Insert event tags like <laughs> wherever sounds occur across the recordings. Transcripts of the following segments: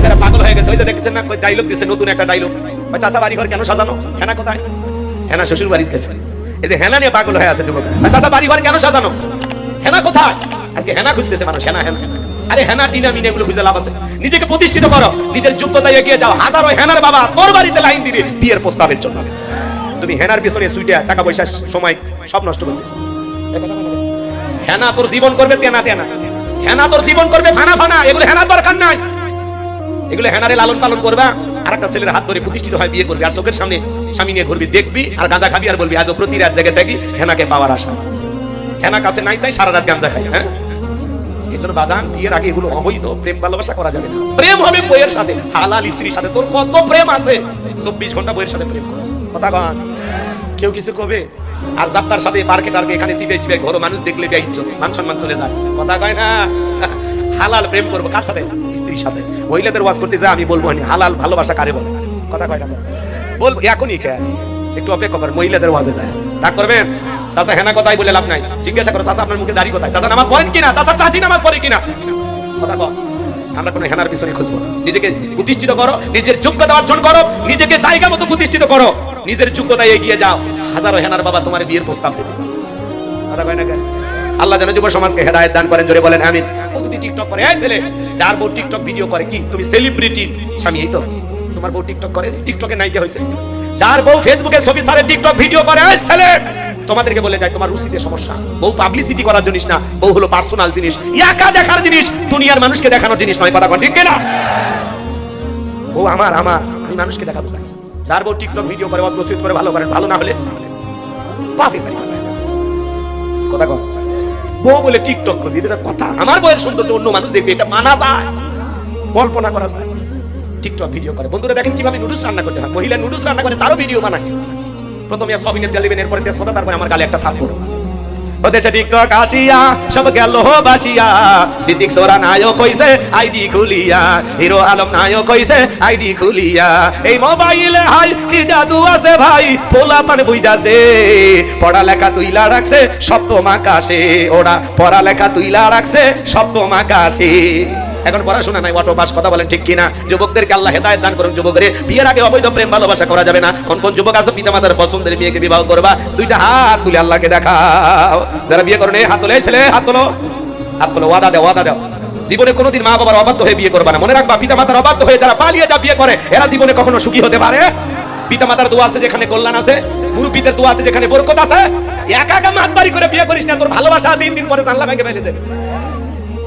যুবকেরা পাগল হয়ে গেছে, ওই যে দেখছেন না ডায়লগ দিছে, নতুন একটা ডায়লগ চাচা বাড়ি ঘর কেন সাজানো? হেনা কোথায়? হেনা শ্বশুর গেছে এই যে হেনা নিয়ে পাগল হয়ে আছে যুবকেরা চাচা বাড়ি ঘর কেন সাজানো? হেনা কোথায়? আজকে হেনা খুঁজতেছে মানুষ, হেনা হেনা। আরে হেনা, টিনা, মিনে এগুলো খুঁজে লাভ আছে। নিজেকে প্রতিষ্ঠিত করো, নিজের যোগ্যতায় এগিয়ে যাও। হাজারো হেনার বাবা তোর বাড়িতে লাইন দিবে বিয়ের প্রস্তাবের জন্য। তুমি হেনার পিছনে সুইটে, টাকা পয়সা, সময় সব নষ্ট করতেছো হেনা তোর জীবন করবে তেনা তেনা। হেনা তোর জীবন করবে ফানা ফানা, এগুলো হেনার দরকার নাই। এগুলো হেনারে লালন পালন করবা আর একটা ছেলের হাত ধরে প্রতিষ্ঠিত হয় বিয়ে করবি, আর চোখের সামনে স্বামী নিয়ে ঘুরবি, দেখবি, আর গাঁজা খাবি, আর বলবি, আজও প্রতি রাত জায়গায় থাকি, হেনাকে পাওয়ার আশা। হেনা কাছে নাই, তাই সারা রাত গাঁজা খাই হ্যাঁ? এই জন্য বাজান, বিয়ের আগে এগুলো অবৈধ, প্রেম ভালোবাসা করা যাবে না। প্রেম হবে বইয়ের সাথে, হালাল স্ত্রীর সাথে, তোর কত প্রেম আছে? চব্বিশ ঘণ্টা বইয়ের সাথে প্রেম। কথা কন। কেউ কিছু কবে? আর যাত্রার সাথে পার্কে টার্কে এখানে চিপে চিপে ঘর, মানুষ দেখলে ইজ্জত মান সম্মান চলে যায়। কথা কয় না? হালাল প্রেম করব? কার সাথে? স্ত্রীর সাথে। মহিলাদের ওয়াজ করতে যায় আমি বলব হালাল ভালোবাসা কারে বলে? কথা কয় না বলব এখনই কে? একটু অপেক্ষা করেন মহিলাদের ওয়াজে যায়। রাগ করবেন? চাচা হেনা কথাই বলে লাভ নাই। জিজ্ঞাসা করো, চাচা আপনার মুখে দাড়ি কোথায়? চাচা নামাজ পড়েন কিনা? চাচা চাচি নামাজ পড়ে কিনা? কথা কর আমরা কোনো হেনার পিছনে খুঁজবো নিজেকে প্রতিষ্ঠিত করো, নিজের যোগ্যতা অর্জন করো, নিজেকে জায়গা মতো প্রতিষ্ঠিত করো। নিজের যোগ্যতায় এগিয়ে যাও। হাজারো হেনার বাবা তোমার বিয়ের প্রস্তাব দেবে। কথা কয় না? আল্লাহ যেন যুব সমাজকে হেদায়েত দান করেন, জোরে বলেন, আমিন। টিকটক করে। এই ছেলে, যার বউ টিকটক ভিডিও করে কি? তুমি সেলিব্রিটি স্বামী, এই তো। তোমার বউ টিকটক করে? টিকটকে হয়েছে যার বউ ফেসবুকে ছবি সারে টিকটক ভিডিও করে ছেলে! তোমাদেরকে বলে যায়, তোমার সমস্যা। বউ পাবলিসিটি করার জিনিস না, বউ হলো পার্সোনাল জিনিস। একা দেখার জিনিস, দুনিয়ার মানুষকে দেখানোর জিনিস নয়, কথা ঠিক না বউ আমার আমার, আমি মানুষকে দেখাবো যার বউ টিকটক ভিডিও করে অস্বস্তিত করে, ভালো করেন, ভালো না হলে কথা বউ বলে টিকটক করবি, এটা কথা। আমার বয়ের সৌন্দর্য অন্য মানুষ দেখবে, এটা মানা যায়। কল্পনা করা যায়। টিকটক ভিডিও করে। বন্ধুরা দেখেন কীভাবে নুডলস রান্না করতে হয়। মহিলা নুডলস রান্না করে, তারও ভিডিও বানায়। প্রথমে সবিনে তেল দিবেন, এরপরে তেজপাতা, তারপরে আমার গালে একটা থাপ্পড়। ও দেশে টিকটক আসিয়া সব গেল বাসিয়া। সিদ্দিক সোরা নায়ক কইছে আইডি খুলিয়া। হিরো আলম নায়ক কইছে আইডি খুলিয়া। এই মোবাইলে হাই, কি জাদু আছে ভাই? পোলা পান বুঝাছে পড়ালেখা তুইলা রাখছে, সপ্তম আকাশে। ওরা পড়ালেখা তুইলা রাখছে, সপ্তম আকাশে। এখন পড়াশোনা নাই অটো পাস কথা বলেন ঠিক কিনা? যুবকদেরকে আল্লাহ হেদায়েত দান করুন যুবকরে। বিয়ের আগে অবৈধ প্রেম ভালোবাসা করা যাবে না। কোন কোন যুবক আছে পিতা মাতার পছন্দের মেয়েকে বিবাহ করবা, দুইটা হাত তুলে আল্লাহকে দেখাও। যারা বিয়ে করেন হাত তোলে ছেলে, হাত তোলো। হাত তোলো, ওয়াদা দাও ওয়াদা দাও। জীবনে কোনোদিন মা বাবার অবাধ্য হয়ে বিয়ে করবা না। মনে রাখবা পিতা মাতার অবাধ্য হয়ে যারা পালিয়ে যা বিয়ে করে, এরা জীবনে কখনো সুখী হতে পারে? পিতা মাতার দোয়া আছে যেখানে কল্যাণ আছে, মুরব্বীদের দোয়া আছে যেখানে বরকত আছে। একা একা মাতবাড়ি করে বিয়ে করিস না, তোর ভালোবাসা দিন দিন পরে জানলা ভেঙে ফেলে দেবে।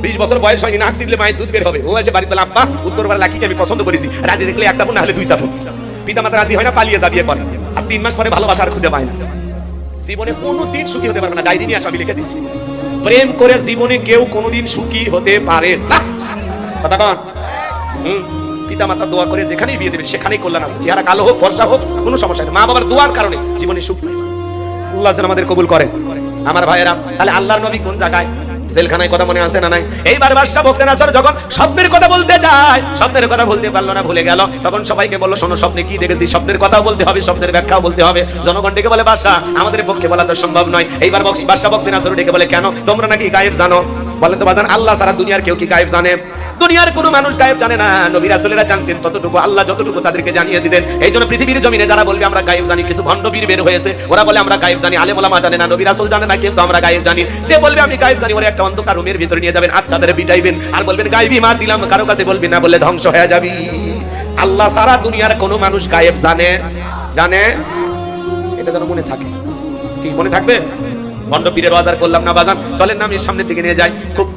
বিশ বছর বয়স হয়নি, নাক দিলে মায়ের দুধ বের হবে। ও আছে বাড়িতে আব্বা, উত্তর পাড়া লাকিকে আমি পছন্দ করেছি। রাজি দেখলে এক চাপুন না হলে দুই চাপুন পিতা মাতা রাজি হয় না, পালিয়ে যা বিয়ে করে আর তিন মাস পরে ভালোবাসা আর খুঁজে পায় না। জীবনে কোনো দিন সুখী হতে পারবে না। ডায়েরি নিয়ে আসো, আমি লিখে দিচ্ছি। প্রেম করে জীবনে কেউ কোনোদিন সুখী হতে পারে না। কথা কন। হুম পিতা মাতা দোয়া করে যেখানেই বিয়ে দেবে সেখানেই কল্যাণ আছে। চেহারা কালো হোক, ফর্সা হোক, কোনো সমস্যা নেই। মা বাবার দোয়ার কারণে জীবনে সুখ আল্লাহ যেন আমাদের কবুল করেন। আমার ভাইয়েরা, তাহলে আল্লাহর নবী কোন জায়গায়? জেলখানায় কথা মনে আছে না নাই? এইবার বাদশাহ ভক্তের আসর যখন স্বপ্নের কথা বলতে যায়, স্বপ্নের কথা বলতে পারল না, ভুলে গেল। তখন সবাইকে বলল, শোনো, স্বপ্নে কি দেখেছি? স্বপ্নের কথা বলতে হবে, স্বপ্নের ব্যাখ্যাও বলতে হবে। জনগণ ডেকে বলে, বাদশাহ, আমাদের পক্ষে বলা তো সম্ভব নয়। এইবার বাদশাহ ভক্তের আসর ডেকে বলে, কেন? তোমরা নাকি গায়েব জানো? বলেন তো, বাজান, আল্লাহ সারা দুনিয়ার কেউ কি গায়েব জানে? দুনিয়ার কোনো মানুষ গায়েব জানে না। নবী রাসূলেরা জানতেন ততটুকু, আল্লাহ যতটুকু তাদেরকে জানিয়ে দিতেন। এই জন্য পৃথিবীর জমিনে যারা বলবে আমরা গায়েব জানি, কিছু ভণ্ড বীর বের হয়েছে। ওরা বলে, আমরা গায়েব জানি আলেম ওলামা জানে না, নবী রাসূল জানে না, কিন্তু আমরা গায়েব জানি। সে বলবে, আমি গায়েব জানি, ওরা একটা অন্ধকার রুমের ভিতরে নিয়ে যাবেন আচ্ছা তাদের বিটাইবেন। আর বলবেন গায়েবই মার দিলাম, কারও কাছে বলবি না বলে ধ্বংস হয়ে যাবি। আল্লাহ সারা দুনিয়ার কোনো মানুষ গায়েব জানে জানে? এটা যেন মনে থাকে। কি মনে থাকবে? ভণ্ড পীরের বাজার করলাম না, বাজান। চলেন না, আমি সামনের দিকে নিয়ে যাই। খুব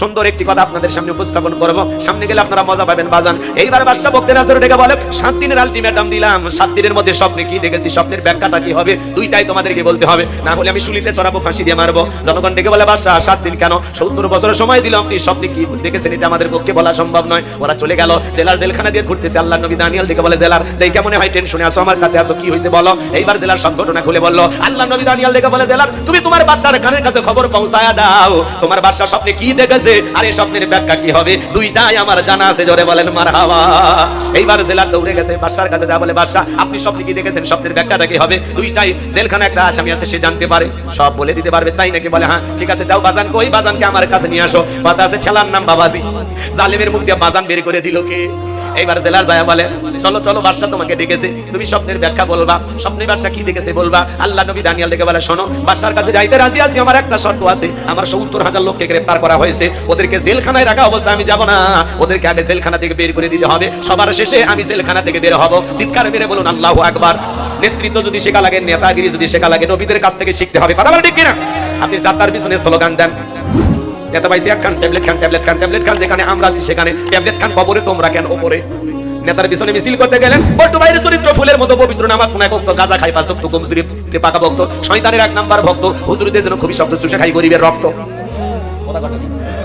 সুন্দর একটি কথা আপনাদের সামনে উপস্থাপন করব। সামনে গেলে আপনারা মজা পাবেন, বাজান। এইবার বাদশা বক্তের আসরে ডেকে বলে, সাত দিনের আলটিমেটাম দিলাম। সাত দিনের মধ্যে স্বপ্নে কি দেখেছি? স্বপ্নের ব্যাখ্যাটা কি হবে? দুইটাই তোমাদেরকে বলতে হবে। না হলে আমি শুলিতে চড়াবো, ফাঁসি দিয়ে মারবো। জনগণ ডেকে বলে, বাদশা, সাত দিন কেন? সত্তর বছরের সময় দিলাম আপনি স্বপ্নে কি দেখেছেন? এটা আমাদের পক্ষে বলা সম্ভব নয়। ওরা চলে গেল, জেলার জেলখানা দিয়ে ঘুরতেছে। আল্লাহ নবী দানিয়াল ডেকে বলে, জেলার, দেখে মনে হয় টেনশনে আসো আমার কাছে আসো কি হয়েছে বলো? এইবার জেলার সব ঘটনা খুলে বলল আল্লাহ নবী দানিয়াল ডেকে বলে, জেলার, তুমি তোমার বাচ্চার কানের কাছে খবর পৌঁছায়া দাও। তোমার বাচ্চা স্বপ্নে কি দেখেছে আর এই স্বপ্নের ব্যাখ্যা কি হবে? দুইটাই আমার জানা আছে, জোরে বলেন মার হাওয়া এইবার জেলার দৌড়ে গেছে, বাদশার কাছে যা বলে, বাদশা, আপনি স্বপ্নে কি দেখেছেন? স্বপ্নের ব্যাখ্যাটা কি হবে? দুইটাই জেলখানা একটা আসামি আছে, সে জানতে পারে। সব বলে দিতে পারবে, তাই নাকি বলে হ্যাঁ ঠিক আছে, যাও বাজান কই? বাজানকে আমার কাছে নিয়ে আসো। কথা আছে, ঠেলার নাম বাবাজি। জালেমের মুখ দিয়ে বাজান বের করে দিল কে? এইবার জেলার যায় বলে, চলো চলো বাদশা তোমাকে ডেকেছে। তুমি স্বপ্নের ব্যাখ্যা বলবা। স্বপ্নের বাদশা কি দেখেছে বলবা? আল্লাহ নবী দানিয়াল ডেকে বলে, শোনো, বাদশার কাছে যাইতে রাজি আছি, আমার একটা শর্ত আছে। আমার সত্তর হাজার লোককে গ্রেফতার করা হয়েছে। ওদেরকে জেলখানায় রাখা অবস্থায় আমি যাব না। ওদেরকে আগে জেলখানা থেকে বের করে দিতে হবে। সবার শেষে আমি জেলখানা থেকে বের হব। চিৎকার মেরে বলুন, আল্লাহ আকবার। নেতৃত্ব যদি শেখা লাগে, নেতাগিরি যদি শেখা লাগে, নবীদের কাছ থেকে শিখতে হবে। কথা বলে ঠিক কিনা? আপনি যাত্রার পিছনে স্লোগান দেন। নেতা পাইছি ট্যাবলেট খান ট্যাবলেট খান ট্যাবলেট খান, যেখানে আমরা আছি সেখানে। ট্যাবলেট খান কবরে, তোমরা কেন ওপরে নেতার পিছনে মিছিল করতে গেলেন। বট্টু চরিত্র, ফুলের মতো পবিত্র নামাজ ভক্ত, গাজা খাই ভক্ত পাকা ভক্ত, শয়তানের এক নাম্বার ভক্ত, হুজুরদের জন্য খুবই খাই গরিবের রক্ত।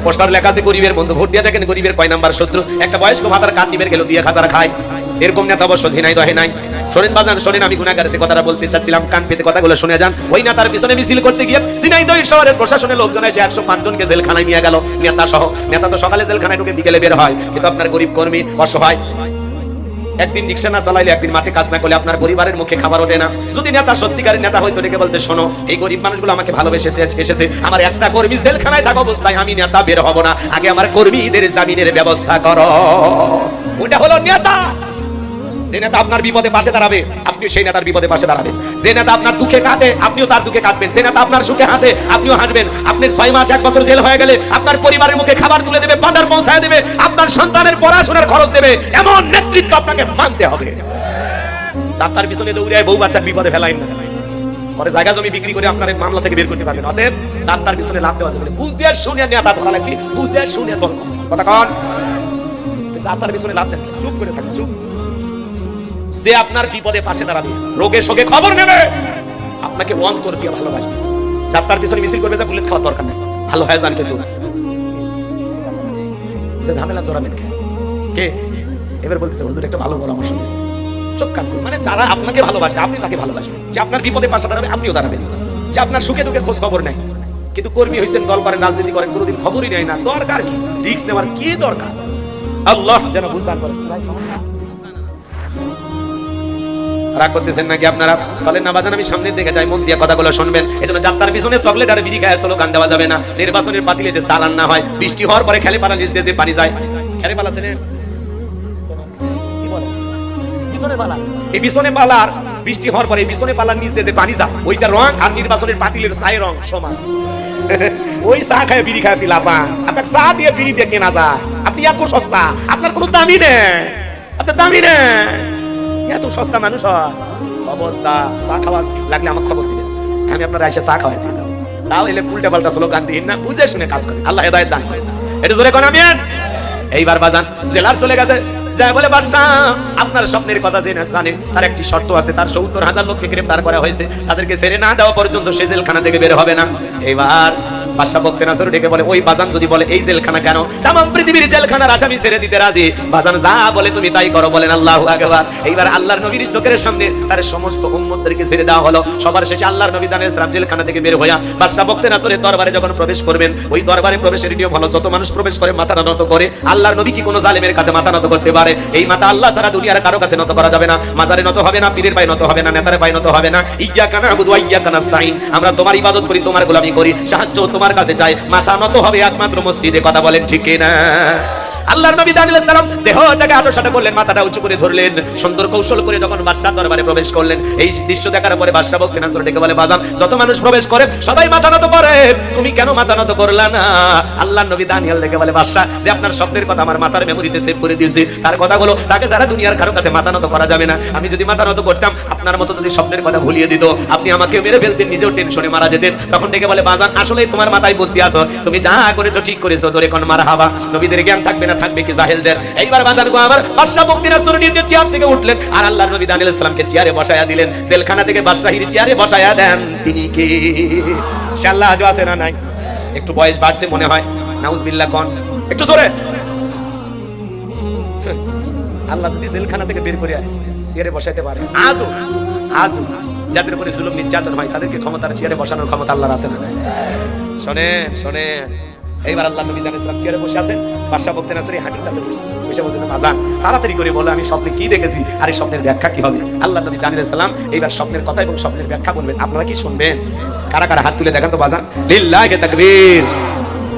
পোস্টার লেখা আছে, গরিবের বন্ধু, ভোট দিয়ে দেখেন গরিবের কয় নাম্বার শত্রু? একটা বয়স্ক ভাতার কান নিবের গেল, দিয়ে খাতার খায়। এরকম নেতা অবশ্য ঝিনাই দহে নাই। শোনেন বাজান, শোনেন, আমি গুণাগার যে কথাটা বলতে চাচ্ছিলাম, কান পেতে কথাগুলো শুনে যান। ওই নেতার পিছনে মিছিল করতে গিয়ে ঝিনাইদহ শহরের প্রশাসনের লোকজন এসে একশো পাঁচ জনকে জেলখানায় নিয়ে গেল নেতা সহ নেতা তো সকালে জেলখানায় ঢুকে বিকেলে বের হয়, কিন্তু আপনার গরিব কর্মী অসহায়। একদিন রিক্সা না চালাইলে একদিন মাঠে কাজ না করলে আপনার পরিবারের মুখে খাবার ওঠে না। যদি নেতা সত্যিকারের নেতা হয়তো ডেকে বলতে, শোনো, এই গরিব মানুষগুলো আমাকে ভালোবেসে এসেছে। আমার একটা কর্মী জেলখানায় থাকা অবস্থায় আমি নেতা, বের হব না। আগে আমার কর্মীদের জামিনের ব্যবস্থা করো। ওটা হলো নেতা! যে নেতা আপনার বিপদে পাশে দাঁড়াবে আপনি সেই নেতার বিপদে পাশে দাঁড়াবেন। যে নেতা আপনার দুঃখে কাঁদে, আপনিও তার দুঃখে কাঁদবেন। যে নেতা আপনার সুখে হাসে, আপনিও হাসবেন। আপনার ছয় মাস, এক বছর জেল হয়ে গেলে আপনার পরিবারের মুখে খাবার তুলে দেবে, বাজার পৌঁছায় দেবে, আপনার সন্তানের পড়াশোনার খরচ দেবে, এমন নেতৃত্ব আপনাকে মানতে হবে। যাত্রার পিছনে দৌড়ে বউ বাচ্চার বিপদে ফেলাইন না। পরে জায়গা জমি বিক্রি করে আপনার মামলা থেকে বের করতে পারবেন। অতএব পিছনে লাভ দেওয়া যাবে শুনে ধরা লাগবে শুনে কথা কন। পিছনে লাভ দেন। চুপ করে থাকুন, চুপ। যে আপনার বিপদে পাশে দাঁড়াবে, রোগের সঙ্গে খবর নেবে। আপনাকে অন্তর দিয়ে ভালোবাসবে। যাত্রার পিছনে মিছিল করবে, যা বুলেট খাওয়ার দরকার নেই। ভালো হয় জান কিন্তু ঝামেলা জড়াবেন কে? এবার বলতেছে, হুজুর, একটা ভালো পরামর্শ দিয়েছে। চোখ কান মানে যারা আপনাকে ভালোবাসবে, আপনি তাকে ভালোবাসবেন। যে আপনার বিপদে পাশে দাঁড়াবে, আপনিও দাঁড়াবেন। যে আপনার সুখে দুঃখে খোঁজ খবর নেই কিন্তু কর্মী হয়েছেন দল করেন রাজনীতি করেন, কোনোদিন খবরই নেয় না। দরকার কি? রিস্ক নেওয়ার কি দরকার? আল্লাহ যেন বুঝদান করেন রাগ করতেছেন নাকি আপনারা? চলেন না বাজান, আমি সামনের দিকে যাই, মন দিয়ে কথাগুলো শুনবেন। এজন্য যাত্রার পিছনে চকলেট আর বিড়ি খায় স্লোগান দেওয়া যাবে না। নির্বাচনের পাতিলে যে চালান না হয়, বৃষ্টি হওয়ার পরে খেলে পালা দিয়ে যে পানি যায়। খেলে পালা। এই এই <laughs> সস্তা, আপনার কোনো দামি নেই। আপনার দামি নেই। এত সস্তা মানুষ হয়। চা খাওয়া লাগলে আমার খবর দিবেন। আমি আপনার এসে চা খাওয়াই দিতাম। তাও এলে উল্টা পাল্টা স্লোগান দিন না, বুঝে শুনে কাজ করে আল্লাহ হেদায়ত দান। এটা জোরে কোন আমি এইবার বাজান, জেলার চলে গেছে। যায় বলে বাদশাহ আপনার স্বপ্নের কথা জেনে জানেন, তার একটি শর্ত আছে। তার সত্তর হাজার লোককে গ্রেফতার করা হয়েছে। তাদেরকে ছেড়ে না দেওয়া পর্যন্ত সে জেলখানা থেকে বের হবে না। এবার বাদশাহ বক্তে নাসর ডেকে বলে, ওই বাজান যদি বলে, এই জেলখানা কেন? তাম পৃথিবীর জেলখানার আসামি ছেড়ে দিতে রাজি। বাজান যা বলে তুমি তাই করো বলেন আল্লাহু আকবার। এইবার আল্লাহর নবীর চোখের সামনে তার সমস্ত উম্মতদেরকে ছেড়ে দেওয়া হলো। সবার শেষে আল্লাহর নবী দানের ইসলাম জেলখানা থেকে বের হইয়া বাদশাহ বক্তে নাসরের দরবারে যখন প্রবেশ করবেন, ওই দরবারে প্রবেশের নিয়ম হলো যত মানুষ প্রবেশ করে, মাথা নত করে, আল্লাহর নবী কি কোনো জালেমের কাছে মাথা নত করতে পারে? এই মাথা আল্লাহ ছাড়া দুনিয়ার কারও কাছে নত করা যাবে না। মাজারে নত হবে না, পীরের পায়ে নত হবে না, নেতার পায়ে নত হবে না। ইয়া কানা আবুদু ইয়া কানাস্তাইন আমরা তোমার ইবাদত করি, তোমার গোলামি করি। সাহায্য তোমার কাছে চাই। মাথা নত হবে একমাত্র মসজিদে। কথা বলেন ঠিক না আল্লাহর নবী দানিয়েল সালাম দেহটাকে আটোসাটো করলেন, মাথাটা উঁচু করে ধরলেন, সুন্দর কৌশল করে যখন বাদশাহ দরবারে প্রবেশ করলেন, এই দৃশ্য দেখার পরে বাদশাহ বক্তে নাসর ডেকে বলে, বাজান, যত মানুষ প্রবেশ করে, সবাই মাথা নত করে। তুমি কেন মাথা নত করলা না? আল্লাহর নবী দানিয়েল ডেকে বলে, বাদশাহ, যে আপনার স্বপ্নের কথা আমার মাথার মেমোরিতে সেভ করে দিয়েছি, তার কথাগুলো তাকে যারা দুনিয়ার কারও কাছে মাথা নত করা যাবে না। আমি যদি মাথা নত করতাম, আপনার মতো যদি স্বপ্নের কথা ভুলিয়ে দিত, আপনি আমাকে মেরে ফেলতেন, নিজেও টেনশনে মারা যেতেন। তখন ডেকে বলে, বাজান আসলে তোমার মাথায় বুদ্ধি আছো। তুমি যা করেছ, ঠিক করেছ, জোরে কোন মারা হাবা নবীদের জ্ঞান থাকবে না থাকবে কি জাহেলদের? এইবার বাজান গো আমার বাদশা বক্তিনা সুরে নিয়ে চেয়ার থেকে উঠলেন আর আল্লাহর নবী চেয়ারে বসায়া দিলেন। থেকে চেয়ারে বসায়া দেন তিনি আজও আছে না নাই? একটু বয়স বাড়ছে মনে হয়। নাউজুবিল্লাহ একটু জোরে। আল্লাহ যদি জেলখানা থেকে বের করে চেয়ারে বসাইতে পারে। আজও আজও। যাদের উপরে জুলুম নির্যাতন হয়, তাদেরকে ক্ষমতার চেয়ারে বসানোর ক্ষমতা আল্লাহর আছে না শোনেন। এইবার আল্লাহ নবী জান ইসলাম চেয়ারে বসে আছেন বাদশা বলতে না সেই হাঁটুর কাছে বসে বসে বলতেছেন আজান তাড়াতাড়ি করে বলে, আমি স্বপ্নে কি দেখেছি আর এই স্বপ্নের ব্যাখ্যা কি হবে? আল্লাহ নবী দানির সালাম, এইবার স্বপ্নের কথা এবং স্বপ্নের ব্যাখ্যা বলবেন। আপনারা কি শুনবেন? কারা কারা হাত তুলে দেখান তো, বাজান। লিল্লাহি তাকবীর।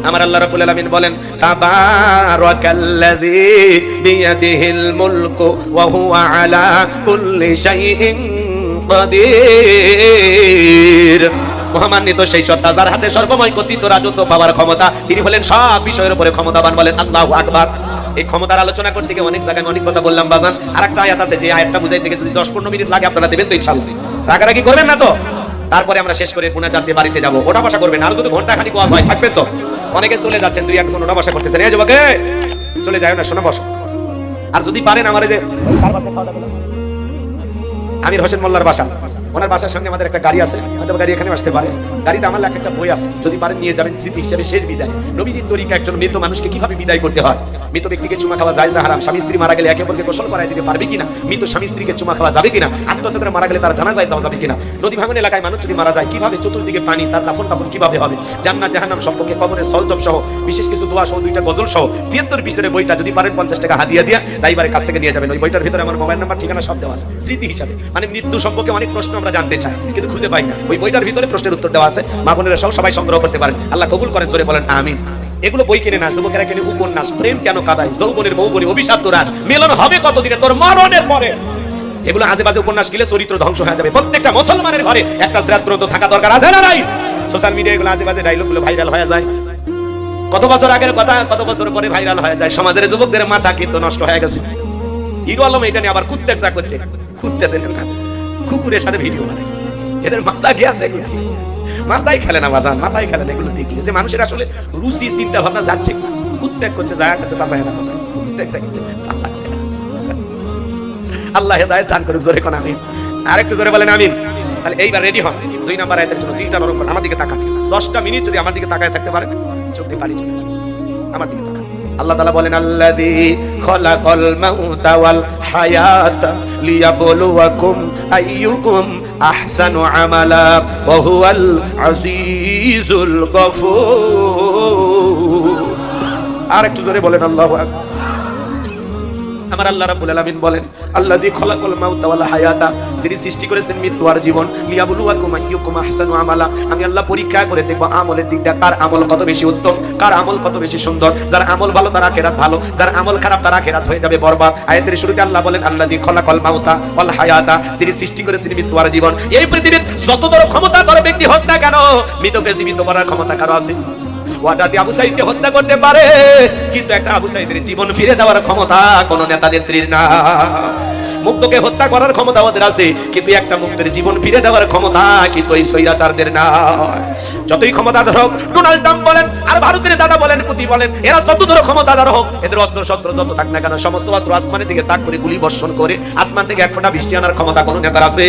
আমার আল্লাহ রাব্বুল আলামিন বলেন, তাবারাকাল্লাযী বিয়াদিহিল মুলকু ওয়া হুয়া আলা কুল্লি শাইইন কাদির। মহামান্বিত সেই সত্তা যার হাতে সর্বময় কর্তৃত্ব, রাজত্ব, পাওয়ার ক্ষমতা, তিনি হলেন সব বিষয়ের উপরে ক্ষমতাবান বলেন আল্লাহু আকবার। এই ক্ষমতার আলোচনা করতে গিয়ে অনেক জায়গায় অনেক কথা বললাম, বাজান। আর একটা আয়াত আছে, যে আয়াতটা বুঝাইতে গিয়ে যদি দশ পনেরো মিনিট লাগে, আপনারা দেবেন তো ইনশাল্লাহ রাগারাগি করবেন না তো? তারপরে আমরা শেষ করে পুনা জানতে বাড়িতে যাব। ওটা বসা করবেন আর যদি ঘণ্টা খানিক ওয়াজ হয়, থাকবেন তো? অনেকে চলে যাচ্ছেন দুই একজন ওটা বসা করতেছেন। এই যুবকে, চলে যায় না, শোনা, বসো। আর যদি পারেন আমার যে? আমির হোসেন মোল্লার বাসা। ওনার বাসার সামনে আমাদের একটা গাড়ি আছে হয়তো গাড়ি এখানে আসতে পারে। গাড়িতে আমার লেখা একটা বই আছে। যদি পারেন নিয়ে যাবেন স্মৃতি হিসাবে শেষ বিদায়। নবীজির তরিকা একজন মৃত মানুষকে কীভাবে বিদায় করতে হয়? মৃত ব্যক্তিকে চুমা খাওয়া যায় না, হারাম। স্বামী স্ত্রী মারা গেলে একে অপরকে গোসল করাই দিতে পারবে কিনা? মৃত স্বামী স্ত্রীকে চুমা খাওয়া যাবে কিনা? আত্মহত্যা করে মারা গেলে তার জানা যায় যাওয়া যাবে কিনা? নদী ভাঙন এলাকায় মানুষ যদি মারা যায়, কীভাবে চতুর্দিকে পানি, তার দাফন কাপড় কীভাবে হবে? জান্নাত, জাহান্নাম সম্পর্কে খবরের সলজব সহ, বিশেষ কিছু দোয়া সহ, দুইটা গজল সহ, ছিয়াত্তর পৃষ্ঠের বইটা যদি পারেন, পঞ্চাশ টাকা হাদিয়া দিয়া ড্রাইভারের কাছ থেকে নিয়ে যাবেন। ওই বইটার ভিতরে আমার মোবাইল নাম্বার, ঠিকানা সব দেওয়া আছে, স্মৃতি হিসাবে। মানে মৃত্যু সম্পর্কে অনেক প্রশ্ন আমরা জানতে চাই, কিন্তু খুঁজে পাই না। ওই বইটার ভিতরে প্রশ্নের উত্তর দেওয়া আছে। মা বোনেরা সহ সবাই সংগ্রহ করতে পারেন। আল্লাহ কবুল করেন, জোরে বলেন, আমিন। এগুলো বই কিনে না, যুবকেরা কিনে উপন্যাস, প্রেম কেন কাদায়, যৌবনের মৌবনী, অভিশাপ তোরার, মিলন হবে কতদিনে, তোর মরণের পরে। এগুলো আজে বাজে উপন্যাস গেলে চরিত্র ধ্বংস হয়ে যাবে। প্রত্যেকটা মুসলমানের ঘরে একটা শ্রাদ্ধ তো থাকা দরকার, আছে না নাই? সোশ্যাল মিডিয়া এগুলো আজে বাজে ডায়লগগুলো ভাইরাল হয়ে যায়। কত বছর আগের কথা, কত বছর পরে ভাইরাল হয়ে যায়। সমাজের যুবকদের মাথা কিন্তু নষ্ট হয়ে গেছে। হিরো আলম এটা নিয়ে আবার কুত্তে করছে। কুত্তেছেন না, কুকুরের সাথে ভিডিও বানাইছে। এদের মাথা গিয়া দেখুন মাথায় খেলে না বাজান, মাথায় খেলে না, এগুলো দেখলে। যে মানুষের আসলে রুচি চিন্তা ভাবনা যাচ্ছে কুত্তেক করছে যা করছে চাচা না কথা আল্লাহ দান করুক, জোরে কোন আমিন। আরেকটু জোরে বলেন আমিন। তাহলে এইবার রেডি হন। দুই নাম্বার জন্য তিনটা নরম করুন আমার দিকে তাকান। দশটা মিনিট যদি আমার দিকে তাকায় থাকতে পারেন, চোখ পানি চলে আমার দিকে তাকান। আল্লাহ তাআলা বলেন, আল্লাযী খলাকাল মাউতা ওয়াল হায়াতা লিয়াবলুয়াকুম আইয়ুকুম আহসানু আমালা ওয়া হুয়াল আজিজুল গফুর। আর একটু জোরে বলেন আল্লাহু আকবার। আমার আল্লাহ রাব্বুল আলামিন বলেন, আল্লাযী খলাকাল মাউতা ওয়াল হায়াতা যিনি সৃষ্টি করেছেন মৃত্যু আর জীবন লিয়াবলুয়াকুম আইয়ুকুম আহসানু আমালা আমি আল্লাহ পরীক্ষা করে দেখব আমলের দিকটা কার আমল কত বেশি উত্তম, কার আমল কত বেশি সুন্দর, যার আমল ভালো তার আখিরাত ভালো, যার আমল খারাপ তার আখিরাত হয়ে যাবে বরবাদ। আয়াতের শুরুতে আল্লাহ বলেন, আল্লাযী খলাকাল মাউতা ওয়াল হায়াতা যিনি সৃষ্টি করেছেন মৃত্যু আর জীবন। এই পৃথিবীর যত বড় ক্ষমতা করে ব্যক্তি হোক না কেন, মৃতকে জীবিত করার ক্ষমতা কারও আছে? ওয়াদাতে আবু সাইদকে হত্যা করতে পারে, কিন্তু একটা আবু সাইদের জীবন ফিরে দেওয়ার ক্ষমতা কোনো নেতা নেত্রীর না। মুক্তকে হত্যা করার ক্ষমতা আমাদের আছে, কিন্তু একটা মুক্তের জীবন ফিরে দেওয়ার ক্ষমতা কিন্তু এই সৈরাচারদের না যতই ক্ষমতাধর হোক, ডোনাল্ড ট্রাম্প বলেন, আর ভারতের দাদা বলেন, পুতি বলেন, এরা যত ধরো ক্ষমতাধর হোক, এদের অস্ত্র শস্ত্র যত থাক না কেন, সমস্ত অস্ত্র আসমানের দিকে তাক করে গুলি বর্ষণ করে, আসমান থেকে এক ফোঁটা বৃষ্টি আনার ক্ষমতা কোন নেতার আছে?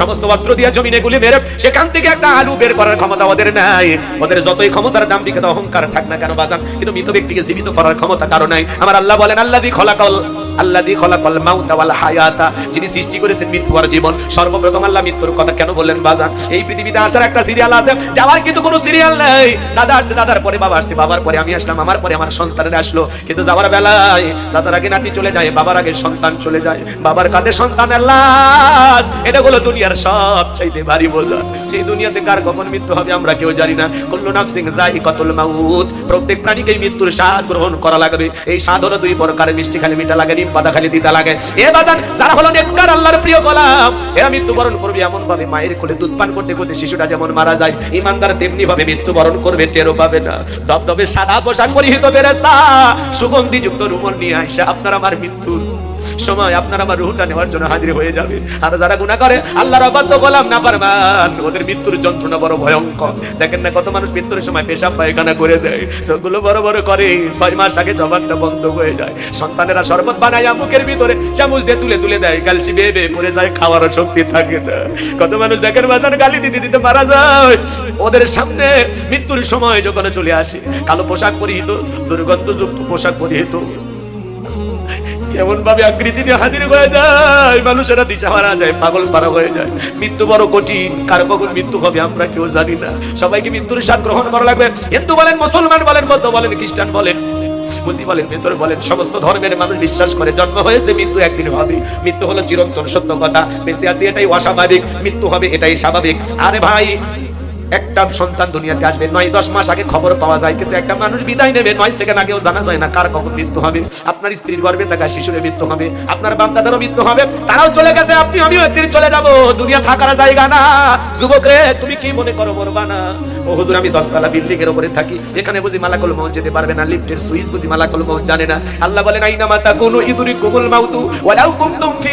সমস্ত অস্ত্র দিয়ে জমিনে গুলি মেরে, সেখান থেকে একটা আলু বের করার ক্ষমতা ওদের নাই। ওদের যতই ক্ষমতার দাম বিখ্যাত অহংকার থাক না কেন, বাজান, কিন্তু মৃত ব্যক্তিকে জীবিত করার ক্ষমতা কারও নাই। আমার আল্লাহ বলেন আল্লাহ দি খলাকল আল্লাহ দি খলাকল মাউতা ওয়াল হায়াতা। যিনি সৃষ্টি করেছেন মৃত্যু আর জীবন, সর্বপ্রথম আল্লাহ মৃত্যুর কথা কেন বললেন বাজান এই পৃথিবীতে আসার একটা সিরিয়াল আছে, যাওয়ার কিন্তু কোনো সিরিয়াল নেই। দাদা আসছে, দাদার পরে বাবা আসছে, বাবার পরে আমি আসলাম, আমার পরে আমার সন্তানের আসলো। কিন্তু যাওয়ার বেলায় দাদার আগে নাতি চলে যায়, বাবার আগে সন্তান চলে যায়। বাবার কাঁধে সন্তানের লাশ। এটা হলো দুনিয়ার সব চাইতে ভারী বোঝা সেই দুনিয়াতে কার কখন মৃত্যু হবে আমরা কেউ জানি না। কুল্লু নাফসিং যায়িকাতুল মাউত। প্রত্যেক প্রাণীকে মৃত্যুর স্বাদ গ্রহণ করা লাগবে। এই স্বাদ হলো দুই প্রকারের মিষ্টি, খালি মিঠা লাগে, নিম পাতা খালি দিতা লাগে। এ বাজান যারা হলো নেককার আল্লাহর প্রিয় গোলাম। এরা মৃত্যুবরণ করবে এমন ভাবে মায়ের কোলে দুধ পান করতে করতে শিশুটা যেমন মারা যায়, ইমানদার তেমনি ভাবে মৃত্যুবরণ করবে, টেরও পাবে না। দবদবে সাদা পোশাক পরিহিত ফেরেশতা সুগন্ধি যুক্ত রুমন নিয়ে আইসা, আপনার আমার মৃত্যুর সময় আপনার আমার রুহটা নেওয়ার জন্য হাজির হয়ে যাবে। আর যারা গুনাহ করে, আল্লাহর অবাধ্য গোলাম না পারবেন ওদের মৃত্যুর যন্ত্রণা বড় ভয়ঙ্কর। দেখেন না কত মানুষ মৃত্যুর সময় পেশাব পায়খানা করে দেয়। সেগুলো বড় বড় করে, ছয় মাস আগে জবানটা বন্ধ হয়ে যায়। সন্তানেরা শরবত বানায় মুখের ভিতরে, চামচ দিয়ে তুলে তুলে দেয়। গালসি বেয়ে বেয়ে পড়ে যায়, খাওয়ার শক্তি থাকে না। কত মানুষ দেখেন বাজার গালি দিতে দিতে মারা যায়। ওদের সামনে মৃত্যুর সময় যখন চলে আসে, কালো পোশাক পরিহিত, দুর্গন্ধযুক্ত পোশাক পরিহিত। এমন ভাবে আকৃতি নিয়ে হাজির হয়ে যায়, মানুষেরা দিশা মারা যায়, পাগল পারা হয়ে যায়। মৃত্যু বড় কঠিন, কার কখন মৃত্যু হবে আমরা কেউ জানি না। সবাইকে মৃত্যুর স্বাদ গ্রহণ করা লাগবে। হিন্দু বলেন, মুসলমান বলেন, বৌদ্ধ বলেন, খ্রিস্টান বলেন, মুসি বলেন, ভেতরে বলেন, সমস্ত ধর্মের মানুষ বিশ্বাস করে, জন্ম হয়েছে, মৃত্যু একদিন হবে। মৃত্যু হলো চিরন্তন সত্য কথা। বেঁচে আছি এটাই অস্বাভাবিক, মৃত্যু হবে এটাই স্বাভাবিক। আরে ভাই একটা সন্তান দুনিয়াতে আসবে, নয়, দশ মাস আগে খবর পাওয়া যায়, কিন্তু একটা মানুষ বিদায় নেবে, নয় সেকেন্ড আগেও জানা যায় না কার কখন মৃত্যু হবে। আপনার স্ত্রীর গর্ভে থাকা শিশুরের মৃত্যু হবে, আপনার বাপ দাদারও মৃত্যু হবে, তারাও চলে গেছে, আপনি, আমিও একদিন চলে যাব। দুনিয়া থাকার জায়গা না। যুবক রে, তুমি কি মনে করো মরবা না ও হুজুর, আমি দশতলা বিল্ডিং এর উপরে থাকি, এখানে বুঝি মৌত যেতে পারবে না লিফটের সুইচ বুঝি মৌত জানে না। আল্লাহ মাতা ইদুরি কুমুল মাউতু, ওয়ালাউ কুনতুম ফি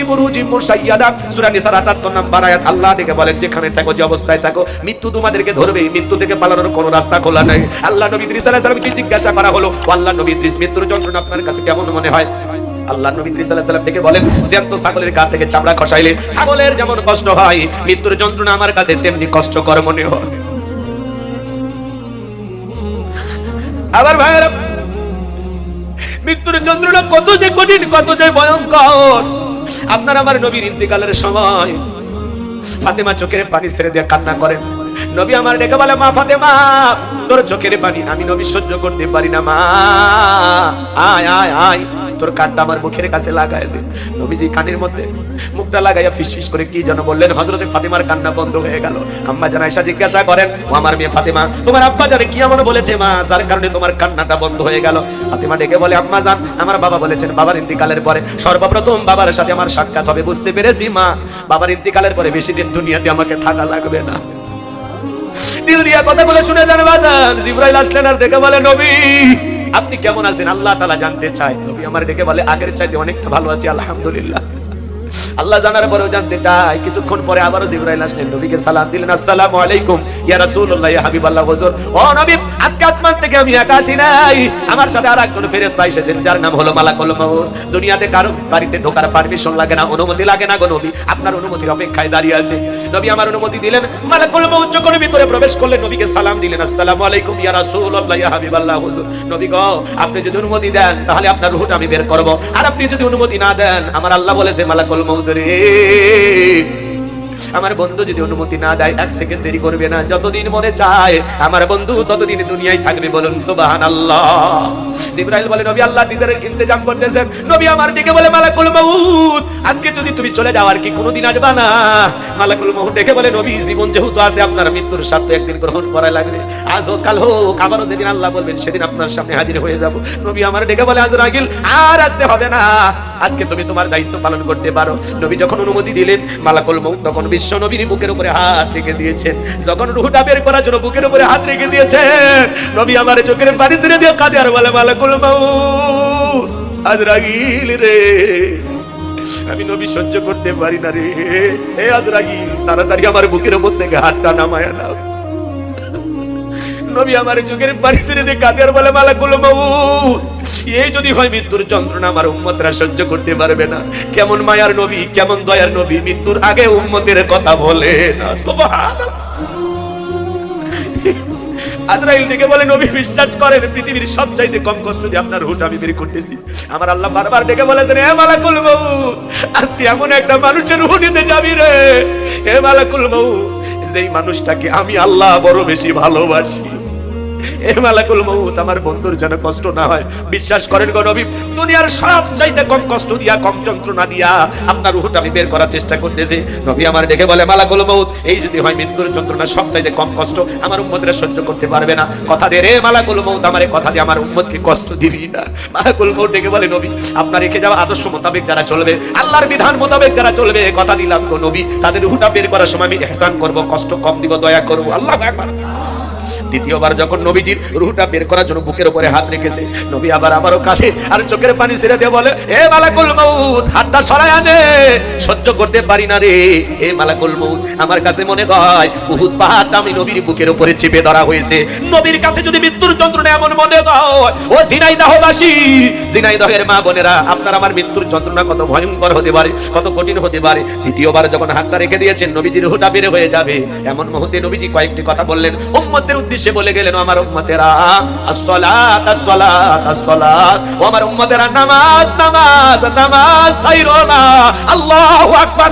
মুশাইয়াদা সূরা নিসার 78 নম্বর আয়াত, আল্লাহ বলেন, যেখানে থাকো, যে অবস্থায় থাকো, মৃত্যু তোমাদেরকে ধরবে মৃত্যু থেকে পালানোর কোনো রাস্তা খোলা নাই। আল্লাহ নবী সালামকে জিজ্ঞাসা করা হলো, আল্লাহ নবী ইদ্রিস, মৃত্যুর যন্ত্রণা আপনার কাছে কেমন মনে হয়? আল্লাহ নবী ডেকে বলেন ছাগলের গা থেকে চামড়া খসাইলে ছাগলের যেমন কষ্ট হয়, মৃত্যুর যন্ত্রণা আমার কাছে তেমনি কষ্টকর মনে হয়। আবার ভাইয়েরা, মৃত্যুর যন্ত্রণা কত যে কঠিন, কত যে ভয়ঙ্কর। আপনার আমার নবীর ইন্তেকালের সময় ফাতেমা চোখের পানি ছেড়ে দিয়ে কান্না করেন। নবী আমার ডেকে বলে, মা ফাতেমা, তোর চোখের পানি আমি নবী সহ্য করতে পারি না, মা। আয় আয় আয়, তোর কানটা আমার মুখের কাছে লাগায় দে। নবীজি কানের মধ্যে মুখটা লাগাইয়া ফিস ফিস করে কি যেন বললেন হজরতে ফাতেমার কান্না বন্ধ হয়ে গেল। আম্মা জান আয়েশা জিজ্ঞাসা করেন, ও আমার মেয়ে ফাতেমা, তোমার আব্বা জানে কি এমন বলেছে, মা, যার কারণে তোমার কান্নাটা বন্ধ হয়ে গেল? ফাতেমা ডেকে বলে, আম্মা জান, আমার বাবা বলেছেন, বাবার ইন্তিকালের পরে সর্বপ্রথম বাবার সাথে আমার সাক্ষাৎ হবে, বুঝতে পেরেছি, মা। বাবার ইন্তিকালের পরে বেশি দিন দুনিয়াতে আমাকে থাকা লাগবে না। দিল দিয়া কথা বলে শুনে যান বাজান। জিব্রাইল আসলেন আর ডেকে বলে, নবী, আপনি কেমন আছেন? আল্লাহ তাআলা জানতে চায়। নবী আমার ডেকে বলে, আগের চাইতে অনেকটা ভালো আছি, আলহামদুলিল্লাহ। আল্লাহ জানার পরেও জানতে চাই কিছুক্ষণ পরে আবারও জিব্রাইল আসলেন, নবীকে সালাম দিলেন, আসসালামু আলাইকুম, ইয়া রাসূলুল্লাহ, ইয়া হাবিবাল্লাহ, হুজুর। ও নবী, আজকে আসমান থেকে আমি আসি নাই। আমার সাথে আর একজন ফেরেশতা এসেছেন, যার নাম হলো মালাকুল মাউত। দুনিয়াতে কারও বাড়িতে ঢোকার পারমিশন লাগে না, অনুমতি লাগে না গো নবী। আপনার অনুমতির অপেক্ষায় দাঁড়িয়ে আছে। নবী আমার অনুমতি দিলেন, মালাকুল মাউত যখন ভিতরে প্রবেশ করলেন, নবীকে সালাম দিলেন, আসসালামু আলাইকুম, ইয়া রাসূলুল্লাহ, ইয়া হাবিবাল্লাহ, হুজুর। নবী গো, আপনি যদি অনুমতি দেন, তাহলে আপনার রূহটা আমি বের করব। আর আপনি যদি অনুমতি না দেন, আমার আল্লাহ বলেছে, মালাকুল মাউত রে আমার বন্ধু যদি অনুমতি না দেয়, এক সেকেন্ড দেরি করবে না। যতদিন মনে চায়, আমার বন্ধু ততদিন দুনিয়ায় থাকবে বলুন, সুবহানাল্লাহ। জিবরাইল বলে, নবী আল্লাহ দিদারের ইন্তজাম করতেছেন। নবী আমার দিকে বলে, মালাকুল মাউত। আজকে যদি তুমি চলে যাও, আর কি কোনোদিন আসবা না? মালাকুল মাউত ডেকে বলে, নবী, জীবন যেহেতু আছে, আপনার মৃত্যুর স্বার্থ একদিন গ্রহণ করা লাগবে। আজ হোক কাল হোক, আবারও যেদিন আল্লাহ বলবেন, সেদিন আপনার সামনে হাজির হয়ে যাব। নবী আমার ডেকে বলে, আজ রাগিল, আর আসতে হবে না। আজকে তুমি তোমার দায়িত্ব পালন করতে পারো। নবী যখন অনুমতি দিলেন, মালাকুল মৌত তখন বিশ্ব নবীর বুকের উপরে হাত রেখে দিয়েছেন, যখন রুহটা বের করার জন্য বুকের উপরে হাত রেখে দিয়েছেন, নবী আমার চোখের পানি ছেড়ে দিয়ে কাঁদে, আর বলে মালাকুল মৌত আজ রাগিল রে, আমি নবী সহ্য করতে পারি না রে, হে আজরাগিল তাড়াতাড়ি আমার বুকের উপর থেকে হাতটা নামায় নাও নবী আমার চোখের পানি ছেড়ে দিয়ে কাঁদে আর বলে, মালাকুল মাউত। এই যদি হয় মৃত্যুর যন্ত্রণা আমার উম্মতরা সহ্য করতে পারবে না। কেমন মায়ার নবী, কেমন দয়ার নবী মৃত্যুর আগে উম্মতের কথা বলে না। আজরাইল বলে, নবী, বিশ্বাস করেন, পৃথিবীর সব চাইতে কম কষ্ট দিয়ে আপনার হুট আমি বের করতেছি। আমার আল্লাহ বারবার ডেকে বলেছেন হে মালাকুল আজকে এমন একটা মানুষের রুহ নিতে যাবি রে। হে মালাকুল বাবু এই মানুষটাকে আমি আল্লাহ বড় বেশি ভালোবাসি। এ মালাকুল মউত, আমার বন্ধুর যেন কষ্ট না হয়। বিশ্বাস করেন গো নবী, দুনিয়ার সব চাইতে কম কষ্ট দিয়া, কম যন্ত্রণা দিয়া আপনার রুহটা আমি বের করার চেষ্টা করতেছি। নবী আমার ডেকে বলে, মালাকুল মউত, এই যদি হয় মৃত্যুর যন্ত্রণা সব চাইতে কম কষ্ট, আমার উম্মতরা সহ্য করতে পারবে না। কথা দে রে মালাকুল মউত, আমারে কথা দিয়ে আমার উম্মতকে কষ্ট দিবি না। মালাকুল মউত ডেকে বলে, নবী, আপনার রেখে যাওয়া আদর্শ মোতাবেক যারা চলবে, আল্লাহর বিধান মোতাবেক যারা চলবে, কথা দিলাম গো নবী, তাদের রুহটা বের করার সময় আমি ইহসান করব, কষ্ট কম দিব, দয়া করব। আল্লাহ একবার দ্বিতীয়বার যখন নবীজির রুহটা বের করার জন্য বুকের উপরে হাত রেখেছে, নবী আবার আবারও কাছে আর চোখের পানি ছেড়ে দিয়ে বলে হে মালাকুল মউত, হাতটা সরায় আনে, সহ্য করতে পারি না রে। হে মালাকুল মউত, আমার কাছে মনে হয় উহুদ পাহাড়টা আমি নবীর বুকের উপরে চেপে ধরা হয়েছে। নবীর কাছে যদি মৃত্যুর যন্ত্রণা এমন মনে হয়, ও ঝিনাইদহবাসী, ঝিনাইদহের মা বোনেরা, আপনার আমার মৃত্যুর যন্ত্রণা কত ভয়ঙ্কর হতে পারে, কত কঠিন হতে পারে। দ্বিতীয়বার যখন হাতটা রেখে দিয়েছেন, নবীজির রুহটা বের হয়ে যাবে। এমন মুহূর্তে নবীজি কয়েকটি কথা বললেন। উম্মতের উদ্দেশ্যে বলে গেলেন আমার উম্মতেরা, আসসালাত আসসালাত আসসালাত। ও আমার উম্মতেরা, নামাজ নামাজ নামাজ ছাইরো না। আল্লাহু আকবার।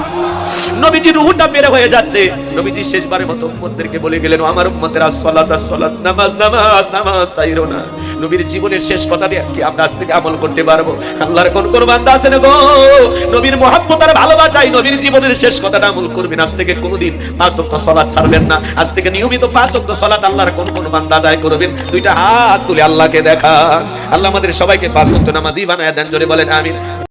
নবীজি রুহুটা বের হয়ে যাচ্ছে। নবীজি শেষবারের মতো উম্মতদেরকে বলে গেলেন, "ও আমার উম্মতেরা সালাত সালাত নামাজ নামাজ নামাজ চাইরো না। নবীর জীবনের শেষ কথা দিয়ে কি আমরা আজ থেকে আমল করতে পারব? আল্লাহর কোন কোন বান্দা আছে না গো? নবীর মহাব্বত আর ভালোবাসাই নবীর জীবনের শেষ কথাটা আমল করবেন। আজ থেকে কোনোদিন পাঁচ ওয়াক্ত সালাত ছাড়বেন না। আজ থেকে নিয়মিত পাঁচ ওয়াক্ত সালাত আল্লাহর কোন কোন বান্দা আদায় করবেন, দুইটা হাত তুলে আল্লাহকে দেখা আল্লাহ আমাদের সবাইকে পাঁচ নামাজি বানায় দেন, জোরে বলেন, আমিন।